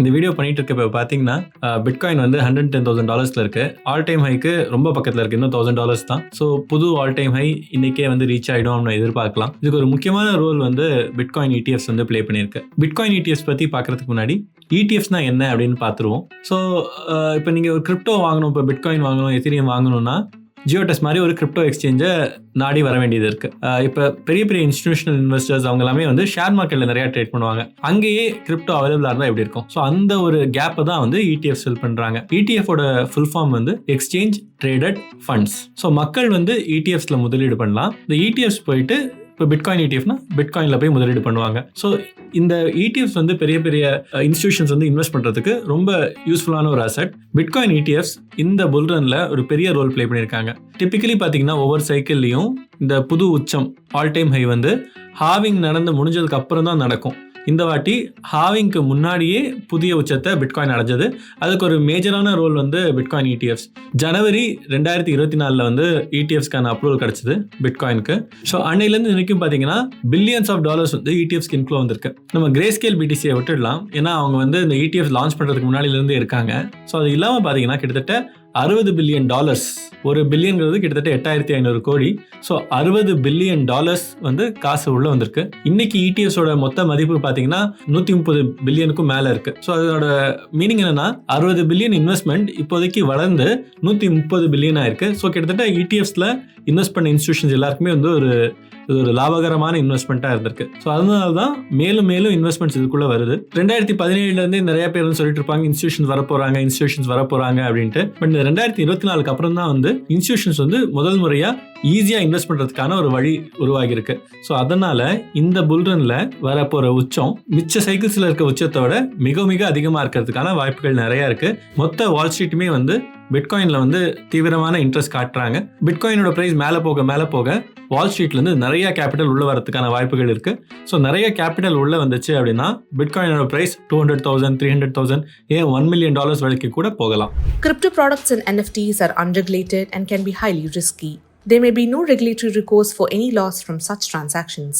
இந்த வீடியோ பண்ணிட்டு இருக்க இப்போ பார்த்தீங்கன்னா பிட்காயின் வந்து ஹண்ட்ரட் டென் தௌசண்ட் டாலர்ஸ்ல இருக்கு. ஆல் டைம் ஹைக்கு ரொம்ப பக்கத்தில் இருக்கு. இன்னும் தௌசண்ட் டாலர்ஸ் தான். ஸோ புது ஆல் டைம் ஹை இன்னைக்கே வந்து ரீச் ஆயிடும் அப்படின்னு எதிர்பார்க்கலாம். இதுக்கு ஒரு முக்கியமான ரோல் வந்து பிட்காயின் இடிஎஃப்ஸ் வந்து ப்ளே பண்ணியிருக்கு. பிட்காயின் இடிஎஃப்ஸ் பற்றி பார்க்கறதுக்கு முன்னாடி இடிஎஃப்ஸ்னா என்ன அப்படின்னு பார்த்துருவோம் ஸோ இப்போ நீங்கள் ஒரு கிரிப்டோ வாங்கணும் இப்போ பிட்காயின் வாங்கணும் எத்திரியம் வாங்கணும்னா ஜியோடெஸ் மாதிரி ஒரு கிரிப்டோ எக்ஸ்சேஞ்சை நாடி வர வேண்டியது இருக்கு. இப்போ பெரிய பெரிய இன்ஸ்டிடியூஷனல் இன்வெஸ்டர்ஸ் அவங்க எல்லாமே வந்து ஷேர் மார்க்கெட்டில் நிறைய ட்ரேட் பண்ணுவாங்க. அங்கேயே கிரிப்டோ அவைலபிளாக இருந்தால் எப்படி இருக்கும்? ஸோ அந்த ஒரு கேப்பை தான் வந்து இடிஎஃப் ஃபில் பண்ணுறாங்க இடிஎஃபோட ஃபுல் ஃபார்ம் வந்து எக்ஸ்சேஞ்ச் ட்ரேடட் ஃபண்ட்ஸ் ஸோ மக்கள் வந்து இடிஎஃப்ஸில் முதலீடு பண்ணலாம். இந்த இடிஎஃப்ஸ் போயிட்டு இப்போ பிட்காயின் இடிஎஃப்னா பிட்காயினில் போய் முதலீடு பண்ணுவாங்க. ஸோ இந்த இடிஎஃப்ஸ் வந்து பெரிய பெரிய இன்ஸ்டியூஷன்ஸ் வந்து இன்வெஸ்ட் பண்ணுறதுக்கு ரொம்ப யூஸ்ஃபுல்லான ஒரு அசெட் பிட்காயின் இடிஎஃப்ஸ் இந்த புல்ரனில் ஒரு பெரிய ரோல் ப்ளே பண்ணியிருக்காங்க. டிப்பிக்கலி பார்த்தீங்கன்னா ஒவ்வொரு சைக்கிள்லையும் இந்த புது உச்சம் ஆல் டைம் ஹை வந்து ஹாவிங் நடந்து முடிஞ்சதுக்கு அப்புறம் தான் நடக்கும். இந்த வாட்டி ஹாவிங்க்கு முன்னாடியே புதிய உச்சத்தை பிட்காயின் அடைஞ்சது. அதுக்கு ஒரு மேஜரான ரோல் வந்து பிட்காயின் இடிஎஃப்ஸ் ஜனவரி ரெண்டாயிரத்தி இருபத்தி நாலில் வந்து இடிஎஃப்ஸ்க்கான அப்ரூவல் கிடச்சிது பிட்காயினுக்கு ஸோ அன்னையிலேருந்து இன்றைக்கும் பார்த்தீங்கன்னா பில்லியன்ஸ் ஆஃப் டாலர்ஸ் வந்து இடிஎஃப்ஸ்க்கு இன்ஃப்ளோ வந்திருக்கு. நம்ம கிரே ஸ்கேல் பிடிசியை விட்டுடலாம். ஏன்னா அவங்க வந்து இந்த இடிஎஃப் லான்ச் பண்ணுறதுக்கு முன்னாடியிலேருந்து இருக்காங்க. ஸோ அது இல்லாமல் பார்த்தீங்கன்னா கிட்டத்தட்ட அறுபது பில்லியன் டாலர்ஸ் ஒரு பில்லியன்கிறது கிட்டத்தட்ட எட்டாயிரத்தி ஐநூறு கோடி. ஸோ அறுபது பில்லியன் டாலர்ஸ் வந்து காசு உள்ள வந்திருக்கு. இன்னைக்கு இடிஎஸோட இடிஎஃப்ஸோட மொத்த மதிப்பு பார்த்தீங்கன்னா நூற்றி முப்பது பில்லியனுக்கும் மேலே இருக்கு. ஸோ அதோட மீனிங் என்னன்னா அறுபது பில்லியன் இன்வெஸ்ட்மெண்ட் இப்போதைக்கு வளர்ந்து நூற்றி முப்பது பில்லியன் ஆயிருக்கு. ஸோ கிட்டத்தட்ட E இடிஎஃப்ஸில் இன்வெஸ்ட் பண்ண இன்ஸ்டியூஷன்ஸ் எல்லாருக்குமே வந்து ஒரு இது ஒரு லாபகரமான இன்வெஸ்ட்மெண்ட்டாக இருந்திருக்கு. ஸோ அதனால தான் மேலும் மேலும் இன்வெஸ்ட்மெண்ட்ஸ் இதுக்குள்ளே வருது. ரெண்டாயிரத்தி பதினேழுலேருந்து நிறைய பேர் வந்து சொல்லிட்டு இருப்பாங்க இன்ஸ்டியூஷன்ஸ் வரப்போகிறாங்க இன்ஸ்டியூஷன்ஸ் வரப்போகிறாங்க அப்படின்ட்டு. பட் இந்த ரெண்டாயிரத்தி இருபத்தி நாலுக்கு அப்புறம் தான் வந்து இன்ஸ்டியூஷன்ஸ் வந்து முதல் முறையாக ஈஸியாக இன்வெஸ்ட் பண்ணுறதுக்கான ஒரு வழி உருவாகியிருக்கு. ஸோ அதனால் இந்த புல்ரனில் வரப்போகிற உச்சம் மிச்ச சைக்கிள்ஸில் இருக்க உச்சத்தோட மிக மிக அதிகமாக இருக்கிறதுக்கான வாய்ப்புகள் நிறையா இருக்குது மொத்த வால் ஸ்ட்ரீட்டுமே வந்து பிட்காயினில் வந்து தீவிரமான இன்ட்ரெஸ்ட் காட்டுறாங்க. பிட்காயினோட ப்ரைஸ் மேலே போக மேலே போக வால் ஸ்ட்ரீட்லேருந்து நிறைய கேபிட்டல் உள்ளே வரதுக்கான வாய்ப்புகள் இருக்குது ஸோ நிறைய கேபிட்டல் உள்ளே வந்துச்சு அப்படின்னா பிட்காயினோட price two hundred thousand three hundred thousand ஏன் ஒன் மில்லியன் டாலர்ஸ் வரைக்கும் கூட போகலாம். Crypto products and NFTs are unregulated and can be highly risky There may be no regulatory recourse for any loss from such transactions.